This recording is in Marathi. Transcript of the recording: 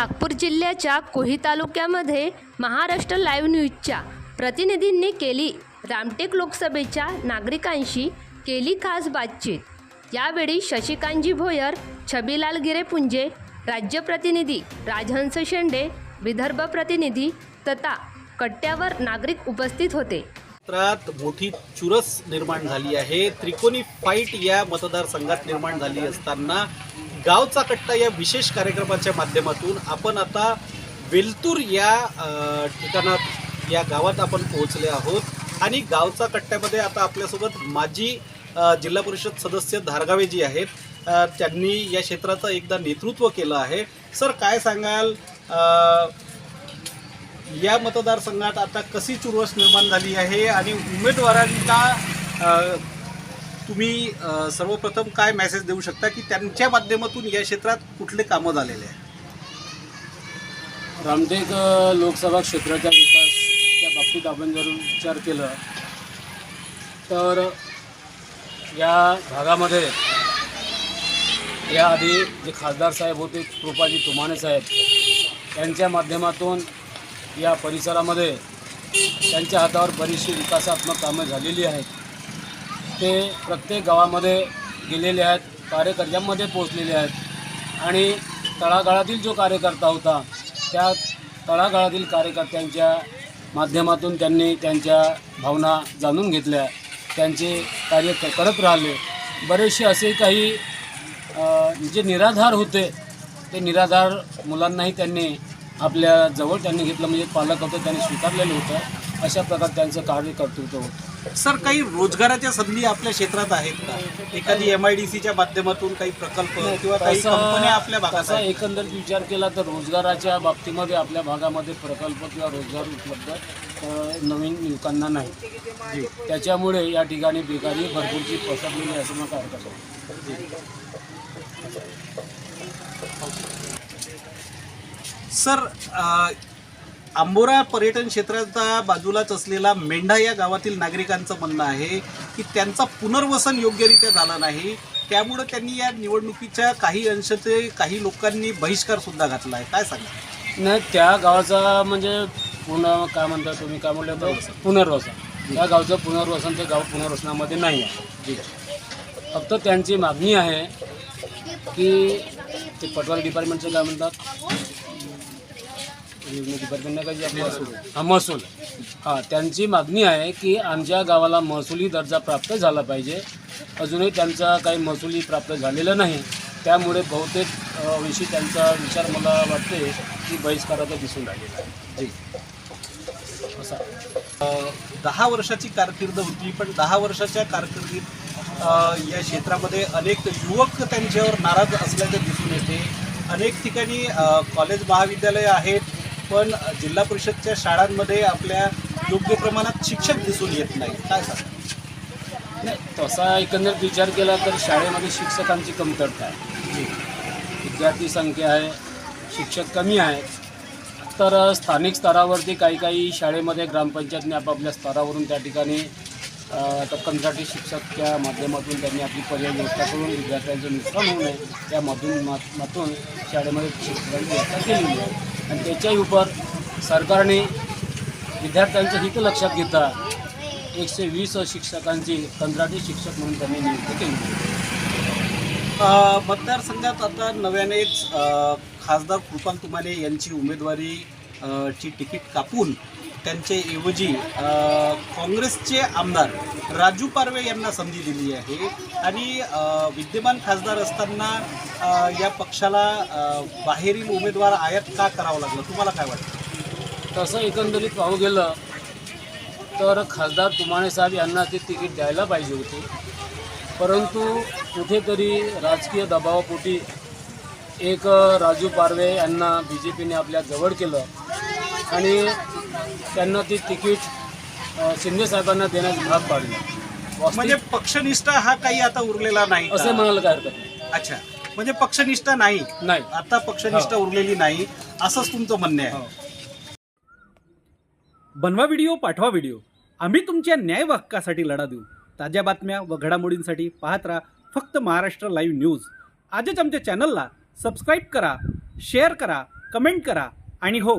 नागपूर जिल्ह्याच्या कोही तालुक्यामध्ये महाराष्ट्र लाईव्ह न्यूजच्या प्रतिनिधींनी केली रामटेक लोकसभेच्या नागरिकांशी केली खास बातचीत. यावेळी शशिकांतजी भोयर छबीलाल गिरेपुंजे राज्य प्रतिनिधी राजहंस शेंडे विदर्भ प्रतिनिधी तथा कट्ट्यावर नागरिक उपस्थित होते. क्षेत्रात मोठी चुरस निर्माण झाली आहे. त्रिकोणी फाईट या मतदारसंघात निर्माण झाली असताना गावचा कट्टा या विशेष कार्यक्रमाच्या माध्यमातून आपण आता वेलतूर या ठिकाणात या गावात आपण पोहोचले आहोत. आणि गावचा कट्ट्यामध्ये आता आपल्यासोबत माजी जिल्हा परिषद सदस्य धारगावे जी आहेत त्यांनी या क्षेत्राचं एकदा नेतृत्व केलं आहे. सर काय सांगाल? या मतदारसंघात आता कशी चुरस निर्माण झाली आहे? आणि उमेदवारांना तुम्ही सर्वप्रथम काय मेसेज देऊ शकता की त्यांच्या माध्यमातून या क्षेत्रात कुठले कामं झालेले आहे रामटेक लोकसभा क्षेत्राच्या विकासच्या बाबतीत आपण जर विचार केला तर या भागामध्ये याआधी जे खासदार साहेब होते कृपाजी तुमाने साहेब त्यांच्या माध्यमातून या परिसरामध्ये त्यांच्या हातावर बरीचशी विकासात्मक कामं झालेली आहेत. ते प्रत्येक गावामध्ये गेलेले आहेत कार्यकर्त्यांमध्ये पोचलेले आहेत. आणि तळागाळातील जो कार्यकर्ता होता त्या तळागाळातील कार्यकर्त्यांच्या माध्यमातून त्यांनी त्यांच्या भावना जाणून घेतल्या. त्यांचे कार्य क- करत राहिले. बरेचसे असे काही जे निराधार होते ते निराधार मुलांनाही त्यांनी आपल्या जवळ त्यांनी घेतलं. म्हणजे पालक होतं त्यांनी स्वीकारलेलं होतं. अशा प्रकारे त्यांचं कार्य कर्तृत्व होतं. सर काही रोजगाराच्या संधी आपल्या क्षेत्रात आहेत का? एखादी एम आय डी सीच्या माध्यमातून काही प्रकल्प किंवा काही तसा- कंपन्या आपल्या भागात तसा आहेत? एकंदरीत विचार केला तर रोजगाराच्या बाबतीमध्ये आपल्या भागामध्ये प्रकल्प किंवा रोजगार उपलब्ध अ, नवीन युवकांना नाही. त्याच्यामुळे या ठिकाणी बेकारी भरपूरची पसरलेली असं मला काय हरकत नाही. सर अ, आंबोरा पर्यटन क्षेत्राच्या बाजूलाच असलेला मेंढा या गावातील नागरिकांचं म्हणणं आहे की त्यांचा पुनर्वसन योग्यरित्या झालं नाही. त्यामुळं त्यांनी या निवडणुकीच्या काही अंशाचे काही लोकांनी बहिष्कार सुद्धा घातला आहे. काय सांगा नाही त्या गावाचा म्हणजे पुन्हा काय म्हणता तुम्ही काय म्हणलं होतं पुनर्वसन. त्या गावचं पुनर्वसन ते गाव पुनर्वसनामध्ये नाही आहे. फक्त त्यांची मागणी आहे की ते पटवारी डिपार्टमेंटचं काय म्हणतात डिपार्टमेंट नाही का जे आपलं हा महसूल. हां त्यांची मागणी आहे की आमच्या गावाला महसुली दर्जा प्राप्त झाला पाहिजे. अजूनही त्यांचा काही महसुली प्राप्त झालेला नाही. त्यामुळे बहुतेक विषयी त्यांचा विचार मला वाटते की बहिष्काराचा दिसून राहिलेला आहे. जी. असा. दहा वर्षाची कारकीर्द होती पण दहा वर्षाच्या कारकिर्दीत या क्षेत्रामध्ये अनेक युवक त्यांच्यावर नाराज असल्याचे दिसून येते. अनेक ठिकाणी कॉलेज महाविद्यालय आहेत पण जिल्हा परिषदच्या शाळांमध्ये आपल्या योग्य प्रमाणात शिक्षक दिसून येत नाही. काय सांगा नाही तसा एकंदरीत विचार केला तर शाळेमध्ये शिक्षकांची कमतरता आहे. विद्यार्थी संख्या आहे शिक्षक कमी आहेत. तर स्थानिक स्तरावरती काही काही शाळेमध्ये ग्रामपंचायतने आपापल्या स्तरावरून त्या ठिकाणी कंत्राटी शिक्षकच्या माध्यमातून त्यांनी आपली पर्याय व्यवस्था करून विद्यार्थ्यांचं नुकसान होऊ नये त्या मधून मात- मातून शाळेमध्ये शिक्षकांची व्यवस्था केलेली आहे. आणि त्याच्याही उपर सरकारने विद्यार्थ्यांचं हित लक्षात घेता एकशे वीस शिक्षकांची कंत्राटी शिक्षक म्हणून त्यांनी नियुक्ती केली. मतदारसंघात आता नव्यानेच खासदार कृपाल तुमाने यांची उमेदवारी ची तिकीट कापून त्यांचे ऐवजी काँग्रेसचे आमदार राजू पारवे यांना संधी दिली आहे. आणि विद्यमान खासदार असताना या पक्षाला बाहेरील उमेदवार आयात का करावं लागलं? तुम्हाला काय वाटतं? तसं एकंदरीत पाहू गेलं तर खासदार तुमाणे साहेब यांना ते तिकीट द्यायला पाहिजे होते. परंतु कुठेतरी राजकीय दबावापोटी एक राजू पारवे यांना बी जे पीने आपल्या जवळ केलं. आणि त्यांना ती तिकीट अ, शिंदे साहेबांना देण्यास भाग पाडली. म्हणजे पक्षनिष्ठा हा काही आता उरलेला नाही? असे म्हणायला काय हरकत नाही. अच्छा. म्हणजे पक्षनिष्ठा नाही? नाही. आता पक्षनिष्ठा उरलेली नाही असंच तुमचं म्हणणं आहे. हो. बनवा व्हिडिओ पाठवा व्हिडिओ. आम्ही तुमच्या न्याय हक्कासाठी लढा देऊ. ताज्या बातम्या व घडामोडींसाठी पाहत राहा फक्त महाराष्ट्र लाईव्ह न्यूज. आजच आमच्या चॅनलला सबस्क्राईब करा शेअर करा कमेंट करा आणि हो